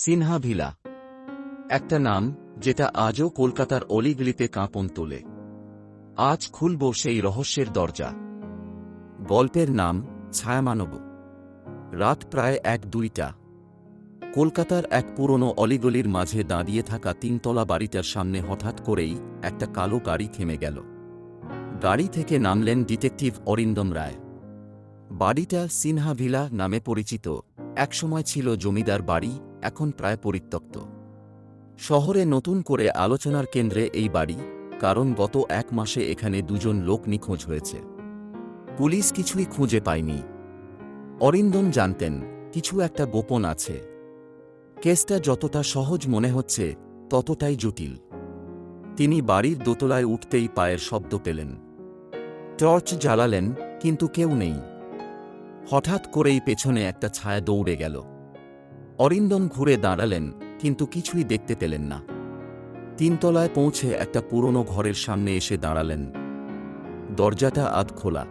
Sinha villa. একটা নাম, যেটা আজও কলকাতার অলিগলিতে কাঁপন তোলে। আজ খুলব সেই রহস্যের দরজা। গল্পের নাম, ছায়ামানব। রাত প্রায় এক দুইটা। কলকাতার এক পুরনো অলিগলির মাঝে দাঁড়িয়ে থাকা তিনতলা বাড়িটার সামনে হঠাৎ করেই একটা কালো গাড়ি থেমে গেল। গাড়ি থেকে নামলেন ডিটেকটিভ অরিন্দম রায়। বাড়িটা সিনহা ভিলা নামে পরিচিত। একসময় ছিল জমিদার বাড়ি এখন প্রায় পরিত্যক্ত। শহরে নতুন করে আলোচনার কেন্দ্রে এই বাড়ি, কারণ গত এক মাসে এখানে দুজন লোক নিখোঁজ হয়েছে। পুলিশ কিছুই খুঁজে পায়নি। অরিন্দম জানতেন, কিছু একটা গোপন আছে। কেসটা যতটা সহজ মনে হচ্ছে, ততটাই জটিল। তিনি বাড়ির দোতলায় উঠতেই পায়ের শব্দ পেলেন। টর্চ জ্বালালেন, কিন্তু কেউ নেই। হঠাৎ করেই পেছনে একটা ছায়া দৌড়ে গেল। অরিন্দম ঘুরে দাঁড়ালেন, কিন্তু কিছুই দেখতে পেলেন না। তিনতলায় পৌঁছে একটা পুরনো ঘরের সামনে এসে দাঁড়ালেন। দরজাটা আধ খোলা।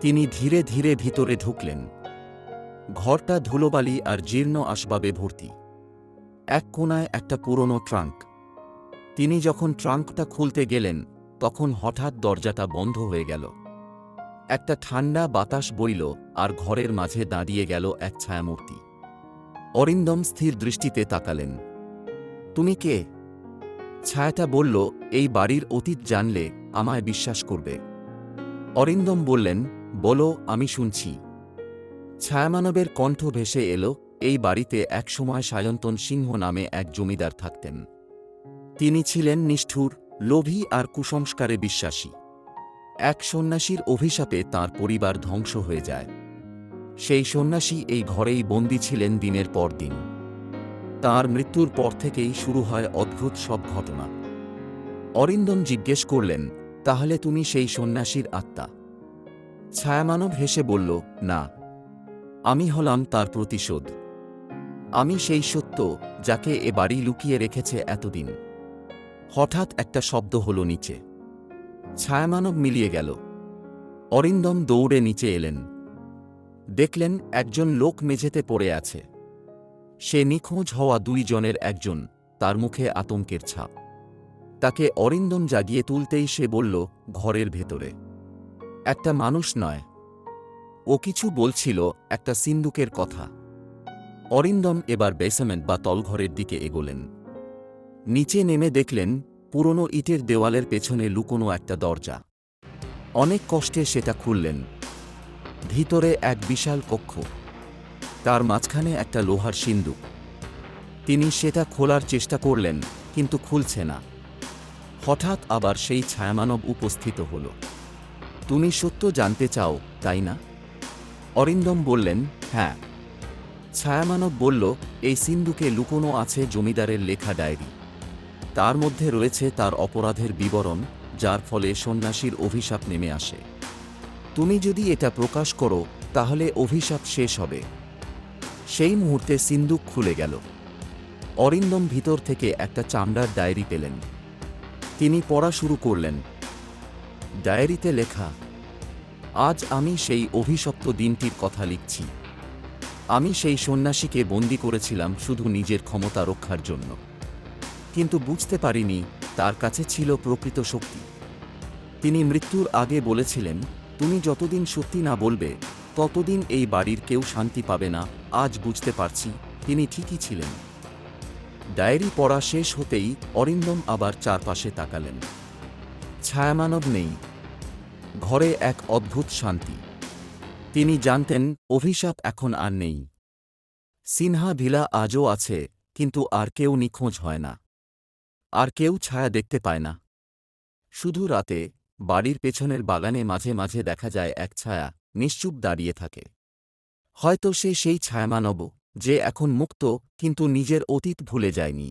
তিনি ধীরে ধীরে ভিতরে ঢুকলেন। ঘরটা ধুলোবালি আর জীর্ণ আসবাবে ভর্তি। এক কোনায় একটা পুরনো ট্রাঙ্ক। তিনি যখন ট্রাঙ্কটা খুলতে গেলেন, তখন হঠাৎ দরজাটা বন্ধ হয়ে গেল। একটা ঠান্ডা বাতাস বইল আর ঘরের মাঝে দাঁড়িয়ে গেল এক ছায়ামূর্তি। অরিন্দম স্থির দৃষ্টিতে তাকালেন। তুমি কে? ছায়াটা বলল, এই বাড়ির অতীত জানলে আমায় বিশ্বাস করবে। অরিন্দম বললেন, বলো, আমি শুনছি। ছায়ামানবের কণ্ঠ ভেসে এলো, এই বাড়িতে একসময় সায়ন্তন সিংহ নামে এক জমিদার থাকতেন। তিনি ছিলেন নিষ্ঠুর, লোভী আর কুসংস্কারে বিশ্বাসী। এক সন্ন্যাসীর অভিশাপে তার পরিবার ধ্বংস হয়ে যায়। সেই সন্ন্যাসী এই ঘরেই বন্দী ছিলেন দিনের পর দিন। তার মৃত্যুর পর থেকেই শুরু হয় অদ্ভুত সব ঘটনা। অরিন্দম জিজ্ঞেস করলেন, তাহলে তুমি সেই সন্ন্যাসীর আত্মা? ছায়ামানব হেসে বলল, না। আমি হলাম তার প্রতিশোধ। আমি সেই সত্য যাকে এ বাড়ি লুকিয়ে রেখেছে এতদিন। হঠাৎ একটা শব্দ হল নিচে। ছায়ামানব মিলিয়ে গেল। অরিন্দম দৌড়ে নিচে এলেন। দেখলেন একজন লোক মেঝেতে পড়ে আছে। সে নিখোঁজ হওয়া দুই জনের একজন, তার মুখে আতঙ্কের ছাপ। তাকে অরিন্দম জাগিয়ে তুলতেই সে বলল, ঘরের ভেতরে। একটা মানুষ নয়। ও কিছু বলছিল, একটা সিন্দুকের কথা অরিন্দম এবার বেসমেন্ট বা তলঘরের দিকে এগোলেন। নিচে নেমে দেখলেন, পুরনো ইটের দেওয়ালের পেছনে লুকোনো একটা দরজা। অনেক কষ্টে সেটা খুললেন। ভিতরে এক বিশাল কক্ষ। তার মাঝখানে একটা লোহার সিন্দুক। তিনি সেটা খোলার চেষ্টা করলেন, কিন্তু খুলছে না। হঠাৎ আবার সেই ছায়ামানব উপস্থিত হল। তুমি সত্য জানতে চাও, তাই না? অরিন্দম বললেন হ্যাঁ। ছায়ামানব বলল, এই সিন্দুকে লুকোনো আছে জমিদারের লেখা ডায়েরি। তার মধ্যে রয়েছে তার অপরাধের বিবরণ, যার ফলে সন্ন্যাসীর অভিশাপ নেমে আসে। তুমি যদি এটা প্রকাশ করো, তাহলে অভিশাপ শেষ হবে। সেই মুহূর্তে সিন্দুক খুলে গেল। অরিন্দম ভিতর থেকে একটা চামড়ার ডায়েরি পেলেন। তিনি পড়া শুরু করলেন। ডায়েরিতে লেখা, আজ আমি সেই অভিশপ্ত দিনটির কথা লিখছি। আমি সেই সন্ন্যাসীকে বন্দি করেছিলাম শুধু নিজের ক্ষমতা রক্ষার জন্য। কিন্তু বুঝতে পারিনি, তার কাছে ছিল প্রকৃত শক্তি। তিনি মৃত্যুর আগে বলেছিলেন তুমি যতদিন সত্যি না বলবে, ততদিন এই বাড়ির কেউ শান্তি পাবে না, আজ বুঝতে পারছি, তিনি ঠিকই ছিলেন। ডায়েরি পড়া শেষ হতেই অরিন্দম আবার চারপাশে তাকালেন। ছায়ামানব নেই। ঘরে এক অদ্ভুত শান্তি। তিনি জানতেন, অভিশাপ এখন আর নেই। সিনহা ভিলা আজও আছে, কিন্তু আর কেউ নিখোঁজ হয় না। আর কেউ ছায়া দেখতে পায় না। শুধু রাতে বাড়ির পেছনের বাগানে মাঝে মাঝে দেখা যায় এক ছায়া নিশ্চুপ দাঁড়িয়ে থাকে। হয়তো সে সেই ছায়ামানব যে এখন মুক্ত কিন্তু নিজের অতীত ভুলে যায়নি।